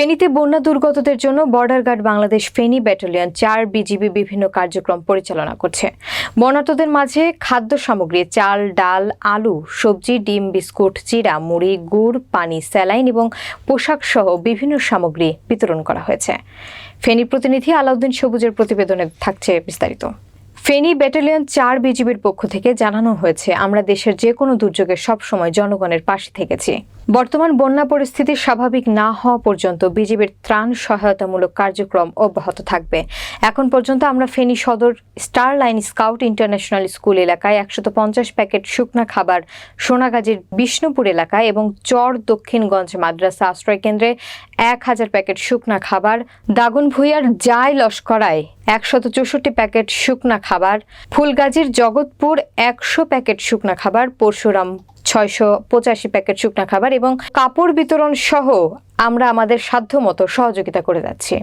ফেনীতে বন্যা দুর্গতদের জন্য border guard Bangladesh Feni battalion চার বিজিবি বিভিন্ন কার্যক্রম পরিচালনা করছে। বন্যার্তদের মাঝে খাদ্য সামগ্রী, চাল, ডাল, আলু, সবজি, ডিম, বিস্কুট চিরা মুড়ি, গুড়, পানি, স্যালাইন এবং পোশাক সহ বিভিন্ন সামগ্রী বিতরণ করা হয়েছে। ফেনী প্রতিনিধি আলাউদ্দিন সবুজের প্রতিবেদনে থাকছে বিস্তারিত। ফেনী ব্যাটালিয়ন চার বিজিবির পক্ষ থেকে জানানো হয়েছে, আমরা দেশের যে কোনো দুর্যোগে সবসময় জনগণের পাশে থেকেছি। বর্তমান বন্যা পরিস্থিতি স্বাভাবিক না হওয়া পর্যন্ত বিজিবির ত্রাণ সহায়তামূলক কার্যক্রম অব্যাহত থাকবে। এখন পর্যন্ত আমরা ফেনী সদর Star Line Scout International School এলাকায় একশত পঞ্চাশ প্যাকেট শুকনা খাবার সোনাগাজীর বিষ্ণুপুর এলাকায় এবং চর দক্ষিণগঞ্জ মাদ্রাসা আশ্রয় কেন্দ্রে এক হাজার প্যাকেট শুকনা খাবার, দাগনভূঞার জায় লস্করায় একশত চৌষট্টি প্যাকেট শুকনা খাবার, ফুলগাজীর জগৎপুর একশো প্যাকেট শুকনা খাবার, পরশুরাম ছয়শো পঁচাশি প্যাকেট শুকনা খাবার এবং কাপড় বিতরণ সহ আমরা আমাদের সাধ্যমতো সহযোগিতা করে যাচ্ছি।